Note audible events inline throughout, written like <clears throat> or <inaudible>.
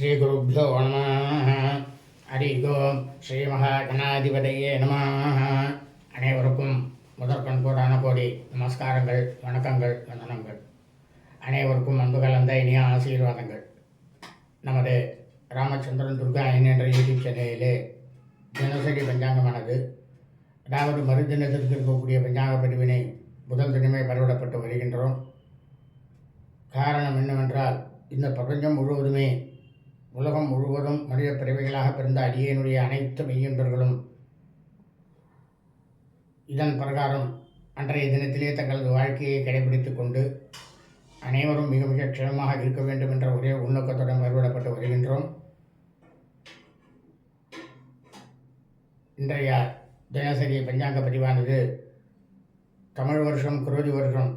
ஸ்ரீகுருப்போ நம. ஹரி ஓம் ஸ்ரீ மகாகணாதிபதியே நம. அனைவருக்கும் முதற்கண் கோடான கோடி நமஸ்காரங்கள் வணக்கங்கள் வந்தனங்கள். அனைவருக்கும் அன்பு கலந்த இனிய ஆசீர்வாதங்கள். நமது ராமச்சந்திரன் துர்கா என்ற யூடியூப் சேனலிலே தினசரி பஞ்சாங்கமானது. அதாவது மறுதினத்திற்கு இருக்கக்கூடிய பஞ்சாங்க பதிவினை முதல் தினமே பரவிடப்பட்டு வருகின்றோம். காரணம் என்னவென்றால் இந்த பிரபஞ்சம் முழுவதுமே உலகம் முழுவதும் மனித பிறவைகளாக பிறந்த அடியனுடைய அனைத்து மெய்யன்பர்களும் இதன் பிரகாரம் அன்றைய தினத்திலே தங்களது வாழ்க்கையை கடைபிடித்துக் கொண்டு அனைவரும் மிக மிக க்ஷமமாக இருக்க வேண்டும் என்ற ஒரே உள்நோக்கத்துடன் வருவிடப்பட்டு வருகின்றோம். இன்றைய தினசரி பஞ்சாங்க பதிவானது தமிழ் வருஷம் குரோதி வருஷம்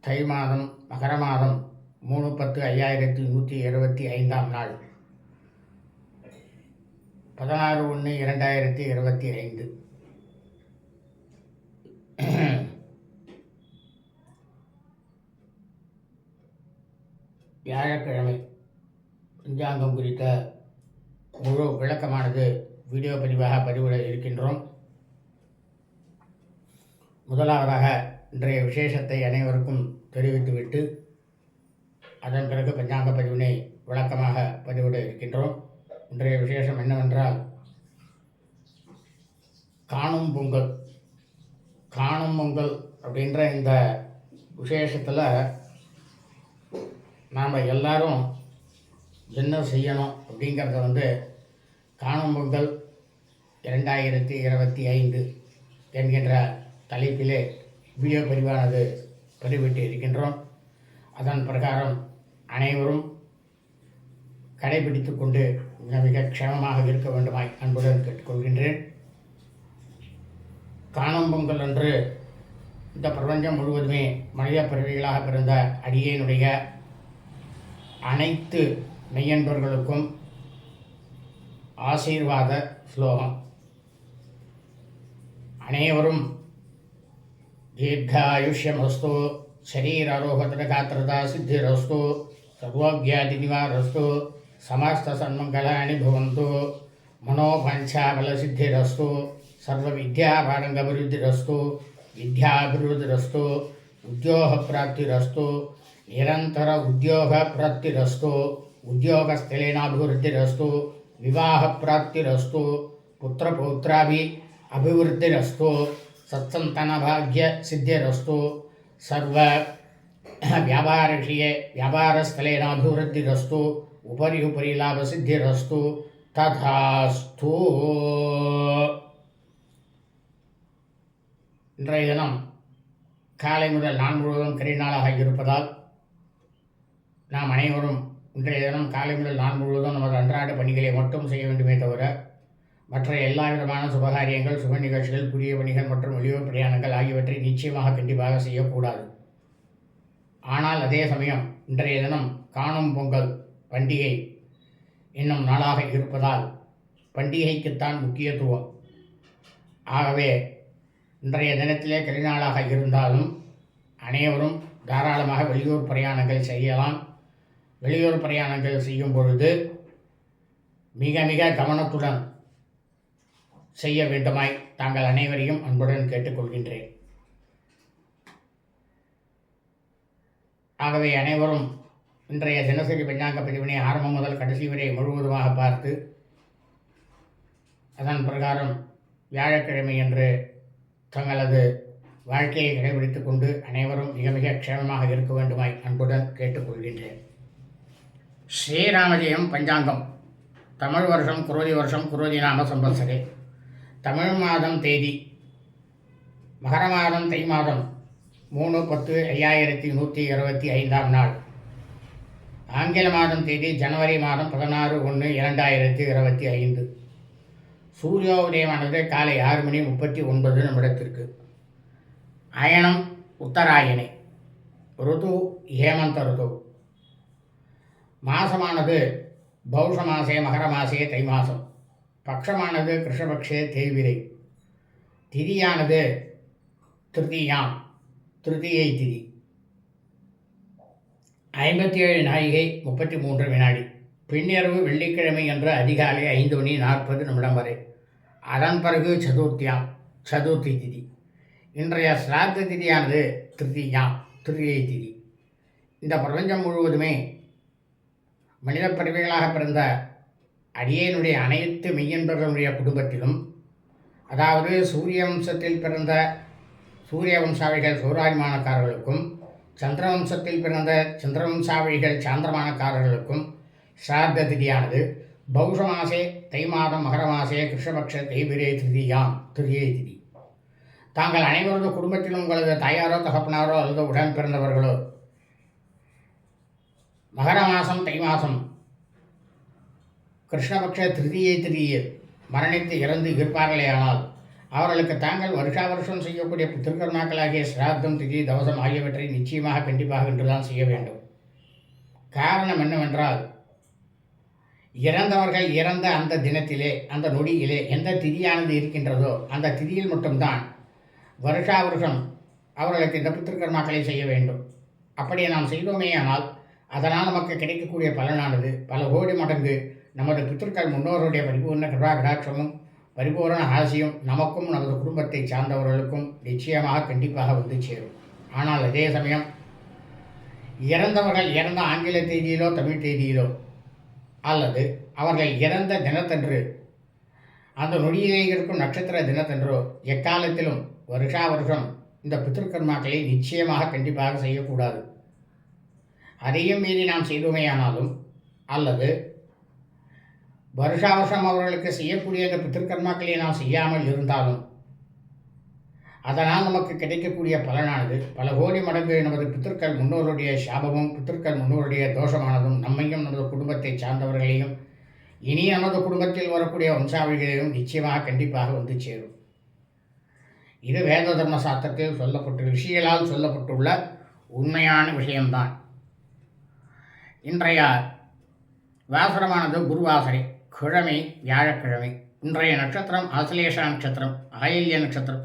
தை மாதம் மகர மாதம் மூணு பத்து ஐயாயிரத்தி நூற்றி இருபத்தி ஐந்தாம் நாள். பதினாறு ஒன்று இரண்டாயிரத்தி இருபத்தி ஐந்து. வியாழக்கிழமை பஞ்சாங்கம் குறித்த முழு விளக்கமானது வீடியோ பதிவாக பதிவிட இருக்கின்றோம். முதலாவதாக இன்றைய விசேஷத்தை அனைவருக்கும் தெரிவித்துவிட்டு அதன் பிறகு பஞ்சாங்க பதிவினை விளக்கமாக பதிவிட இருக்கின்றோம். இன்றைய விசேஷம் என்னவென்றால் காணும் பொங்கல். காணும் பொங்கல் அப்படின்ற இந்த விசேஷத்தில் நாம் எல்லாரும் என்ன செய்யணும் அப்படிங்கிறத வந்து காணும் பொங்கல் இரண்டாயிரத்தி இருபத்தி ஐந்து என்கின்ற தலைப்பிலே வீடியோ பதிவானது பதிவிட்டு இருக்கின்றோம். அதன் பிரகாரம் அனைவரும் கடைபிடித்து கொண்டு மிக மிக க்ஷமமாக இருக்க வேண்டுமாய் அன்புடன் கேட்டுக்கொள்கின்றேன். காணும் பொங்கல் அன்று இந்த பிரபஞ்சம் முழுவதுமே மனித பிறவிகளாக பிறந்த அடியேனுடைய அனைத்து மெய்யன்பர்களுக்கும் ஆசீர்வாத ஸ்லோகம். அனைவரும் தீர்காயுஷ்யமஸ்து சரீராரோகத்திரகாத்திரதா சித்திரஸ்தோ सर्वज्ञातिनिवारस्तु समस्तसन्मङ्गलानि भवन्तु। मनोपञ्चाबलसिद्धिरस्तु सर्वविद्यापारङ्गभिवृद्धिरस्तु विद्याभिवृद्धिरस्तु, उद्योगप्राप्तिरस्तु, निरन्तर उद्योगप्राप्तिरस्तु, उद्योगस्थलेनाभिवृद्धिरस्तु, विवाहप्राप्तिरस्तु, पुत्रपौत्राभि अभिवृद्धिरस्तु, सत्सन्तानभाग्यसिद्धिरस्तु, सर्व व्यापारविषये व्यापारस्थलेनाभिवृद्धिरस्तु उपरि उपरि लाभसिद्धिरस्तु तथास्तु இன்றைய தினம் காலை முதல் நாள் முழுவதும் கரிநாளாக இருப்பதால் நாம் அனைவரும் இன்றைய தினம் காலை முதல் நாள் முழுவதும் நமது அன்றாட பணிகளை மட்டும் செய்ய வேண்டுமே தவிர மற்ற எல்லா விதமான சுபகாரியங்கள் சுப நிகழ்ச்சிகள் புதிய பணிகள் மற்றும் வெளியூர் பிரயாணங்கள் ஆகியவற்றை நிச்சயமாக கண்டிப்பாக செய்யக்கூடாது ஆனால் அதே சமயம் இன்றைய தினம் காணும் பொங்கல் பண்டிகை என்னும் நாளாக இருப்பதால் பண்டிகைக்குத்தான் முக்கியத்துவம். ஆகவே இன்றைய தினத்திலே கரிநாளாக இருந்தாலும் அனைவரும் தாராளமாக வெளியூர் பிரயாணங்கள் செய்யலாம். வெளியூர் பிரயாணங்கள் செய்யும் பொழுது மிக மிக கவனத்துடன் செய்ய வேண்டுமாய் தாங்கள் அனைவரையும் அன்புடன் கேட்டுக்கொள்கின்றேன். ஆகவே அனைவரும் இன்றைய தினசரி பஞ்சாங்க பதிவினை ஆரம்பம் முதல் கடைசி வரை முழுவதுமாக பார்த்து அதன் பிரகாரம் வியாழக்கிழமை என்று தங்களது வாழ்க்கையை கடைபிடித்துக் கொண்டு அனைவரும் மிக மிக க்ஷேமமாக இருக்க வேண்டுமாய் அன்புடன் கேட்டுக்கொள்கின்றேன். ஸ்ரீராமஜெயம் பஞ்சாங்கம். தமிழ் வருஷம் குரோதி வருஷம் குரோதி நாம சம்பத்சரே தமிழ் மாதம் தேதி. மகர மாதம் தை மாதம். மூணு பத்து ஐயாயிரத்தி நூற்றி இருபத்தி ஐந்தாம் நாள். ஆங்கில மாதம் தேதி ஜனவரி மாதம் பதினாறு ஒன்று இரண்டாயிரத்தி இருபத்தி ஐந்து. சூரியோதயமானது காலை ஆறு மணி முப்பத்தி ஒன்பது நிமிடத்திற்கு. அயனம் உத்தராயணி. ருது ஹேமந்த ருது. மாசமானது பௌஷ மாசே மகர மாசே தை மாசம். பக்ஷமானது கிருஷ்ணபக்ஷே தேய்விரை திதியானது திருதியாம். திருதியை திதி ஐம்பத்தி ஏழு நாழிகை முப்பத்தி மூன்று வினாடி. பின்னிரவு வெள்ளிக்கிழமை என்ற அதிகாலை ஐந்து மணி நாற்பது நிமிடம் வரை. அதன் பிறகு சதுர்த்தியாம் சதுர்த்தி திதி. இன்றைய சிராத்த திதியானது திருதியாம் திருதியை திதி. இந்த பிரபஞ்சம் முழுவதுமே மனித பிறவிகளாக பிறந்த அடியேனுடைய அனைத்து மெய்யன்பர்களுடைய குடும்பத்திலும் அதாவது சூரிய வம்சத்தில் பிறந்த சூரிய வம்சாவிகள் சூராதிமானக்காரர்களுக்கும் சந்திர வம்சத்தில் பிறந்த சந்திரவம்சாவழிகள் சாந்திரமானக்காரர்களுக்கும் சிராத்த திதியானது பௌஷ மாசே தை மாதம் மகர மாசே கிருஷ்ணபக்ஷ தேய்பிரே திருதியாம் திருதியை திதி. தாங்கள் அனைவரது குடும்பத்திலும் உங்களது தாயாரோ தகப்பனாரோ அல்லது உடன் பிறந்தவர்களோ மகர மாதம் தை மாதம் கிருஷ்ணபக்ஷ திருதியை திதியில் மரணித்து இறந்து இருப்பார்களேயானால் அவர்களுக்கு தாங்கள் வருஷா வருஷம் செய்யக்கூடிய திருக்கருணாக்களாகிய சிராத்தம் திதி தவசம் ஆகியவற்றை நிச்சயமாக கண்டிப்பாக என்றுதான் செய்ய வேண்டும். காரணம் என்னவென்றால் இறந்தவர்கள் இறந்த அந்த தினத்திலே அந்த நொடியிலே எந்த திதியானது இருக்கின்றதோ அந்த திதியில் மட்டும்தான் வருஷா வருஷம் அவர்களுக்கு இந்த பித்திருக்கர்மாக்களை செய்ய வேண்டும். அப்படி நாம் செய்தோமேயானால் அதனால் நமக்கு கிடைக்கக்கூடிய பலனானது பல கோடி மடங்கு நமது பித்திருக்கள் முன்னோருடைய பரிபூர்ண கிருபா கடாட்சமும் பரிபூரண ஆசையும் நமக்கும் நமது குடும்பத்தை சார்ந்தவர்களுக்கும் நிச்சயமாக கண்டிப்பாக வந்து சேரும். ஆனால் அதே சமயம் இறந்தவர்கள் இறந்த ஆங்கில தேதியிலோ தமிழ் தேதியிலோ அல்லது அவர்கள் இறந்த தினத்தன்று அந்த நொடியிலே இருக்கும் நட்சத்திர தினத்தன்றோ எக்காலத்திலும் வருஷா வருஷம் இந்த பித்திருக்கர்மாக்களை நிச்சயமாக கண்டிப்பாக செய்யக்கூடாது. அதையும் மீறி நாம் செய்தோமேயானாலும் அல்லது வருஷா வருஷம் அவர்களுக்கு செய்யக்கூடிய இந்த பித்திருக்கர்மாக்களை நாம் செய்யாமல் இருந்தாலும் அதனால் நமக்கு கிடைக்கக்கூடிய பலனானது பல கோடி மடங்கு நமது பித்திருக்கள் முன்னோருடைய சாபமும் பித்திருக்கள் முன்னோருடைய தோஷமானதும் நம்மையும் நமது குடும்பத்தை சார்ந்தவர்களையும் இனி நமது குடும்பத்தில் வரக்கூடிய வம்சாவளிகளையும் நிச்சயமாக கண்டிப்பாக வந்து சேரும். இது வேத தர்ம சாஸ்திரத்தில் சொல்லப்பட்டு ரிஷிகளால் சொல்லப்பட்டுள்ள உண்மையான விஷயம்தான். இன்றைய வாசரமானது குருவாசனை கிழமை வியாழக்கிழமை இன்றைய நட்சத்திரம் ஆசிலேஷா நட்சத்திரம் ஆயில்ய நட்சத்திரம்.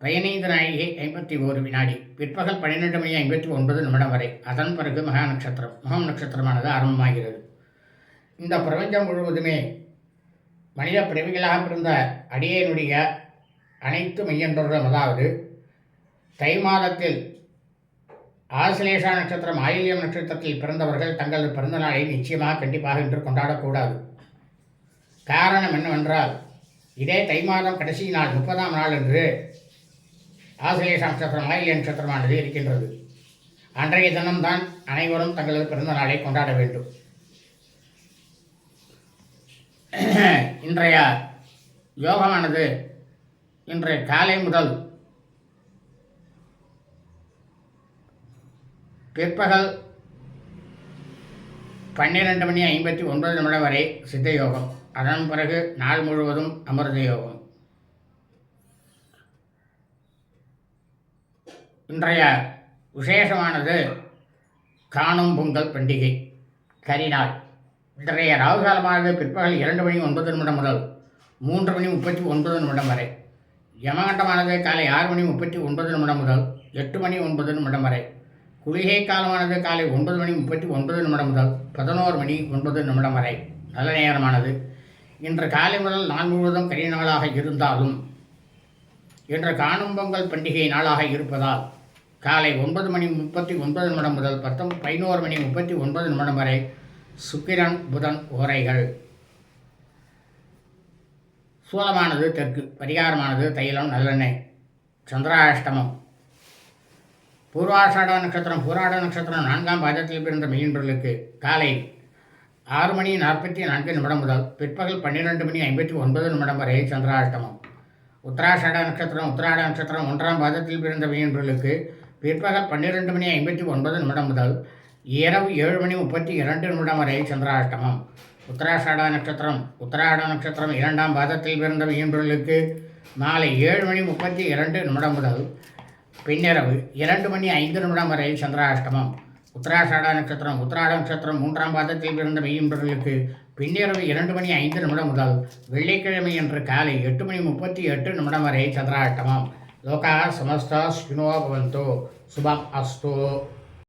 பதினைந்து நாயகி ஐம்பத்தி ஓரு வினாடி. பிற்பகல் பன்னிரெண்டு மணி ஐம்பத்தி ஒன்பது நிமிடம் வரை. அதன் பிறகு மகா நட்சத்திரம். மகம் நட்சத்திரமானது ஆரம்பமாகிறது. இந்த பிரபஞ்சம் முழுவதுமே மனித பிறவிகளாக பிறந்த அடியனுடைய அனைத்து மையன்றர்களும் அதாவது தை மாதத்தில் ஆசிலேஷா நட்சத்திரம் ஆயில்யம் நட்சத்திரத்தில் பிறந்தவர்கள் தங்களது பிறந்த நாளை நிச்சயமாக கண்டிப்பாக இன்று கொண்டாடக்கூடாது. காரணம் என்னவென்றால் இதே தை மாதம் கடைசி நாள் முப்பதாம் நாள் என்று ஆசிலேஷ நட்சத்திரம் ஆயில்ய நட்சத்திரமானது இருக்கின்றது அன்றைய தினம்தான் அனைவரும் தங்களது பிறந்த நாளை கொண்டாட வேண்டும். <clears throat> இன்றைய யோகமானது இன்றைய காலை முதல் பிற்பகல் பன்னிரெண்டு மணி ஐம்பத்தி ஒன்பது நிமிடம் வரை சித்த யோகம். அதன் பிறகு நாள் முழுவதும் அமிர்த யோகம். இன்றைய விசேஷமானது காணும் பொங்கல் பண்டிகை கரிநாள் இன்றைய ராகுகாலமானது பிற்பகல் இரண்டு மணி ஒன்பது நிமிடம் முதல் மூன்று மணி முப்பத்தி ஒன்பது நிமிடம் வரை. யமகண்டமானது காலை ஆறு மணி முப்பத்தி ஒன்பது நிமிடம் முதல் எட்டு மணி ஒன்பது நிமிடம் வரை. குளிகை காலமானது காலை ஒன்பது மணி முப்பத்தி ஒன்பது நிமிடம் முதல் பதினோரு மணி ஒன்பது நிமிடம் வரை. நல்ல நேரமானது. இன்று காலை முதல் நாள் முழுவதும் கரி நாளாக இருந்தாலும் இன்று காணும் பொங்கல் பண்டிகை நாளாக இருப்பதால் காலை ஒன்பது மணி முப்பத்தி ஒன்பது நிமிடம் முதல் பத்தம் பதினோரு மணி முப்பத்தி ஒன்பது நிமிடம் வரை சுக்கிரன் புதன் உரைகள் சூலமானது தெற்கு பரிகாரமானது தைலம் நல்லெண்ணெய் சந்திராஷ்டமம். பூர்வாஷாட நட்சத்திரம் பூராட நட்சத்திரம் நான்காம் பாதத்தில் பிறந்த மெய்யன்பர்களுக்கு காலை ஆறு மணி நாற்பத்தி நான்கு நிமிடம் முதல் பிற்பகல் பன்னிரெண்டு மணி ஐம்பத்தி ஒன்பது நிமிடம் வரை சந்திராஷ்டமம். உத்தராஷாட நட்சத்திரம் உத்தராட நட்சத்திரம் ஒன்றாம் பாதத்தில் பிறந்த மீன்பர்களுக்கு பிற்பகல் பன்னிரெண்டு மணி ஐம்பத்தி ஒன்பது நிமிடம் முதல் இரவு ஏழு மணி முப்பத்தி இரண்டு நிமிடம் வரை சந்திராஷ்டமம். உத்தராஷாட நட்சத்திரம் உத்தராட நட்சத்திரம் இரண்டாம் பாதத்தில் பிறந்த மீன்பர்களுக்கு மாலை ஏழு மணி முப்பத்தி இரண்டு நிமிடம் முதல் பின்னிரவு இரண்டு மணி ஐந்து நிமிடம் வரை சந்திராஷ்டமம். உத்தராஷாட நட்சத்திரம் உத்தராட நட்சத்திரம் மூன்றாம் பாதத்தில் பிறந்த மெய்யும்பர்களுக்கு பின்னிரவு இரண்டு மணி ஐந்து நிமிடம் முதல் வெள்ளிக்கிழமை என்று காலை எட்டு மணி முப்பத்தி எட்டு நிமிடம் வரை சந்திராட்டமம் லோகா சமஸ்தா ஸ்பினோ பவந்தோ. சுபம் அஸ்தோ.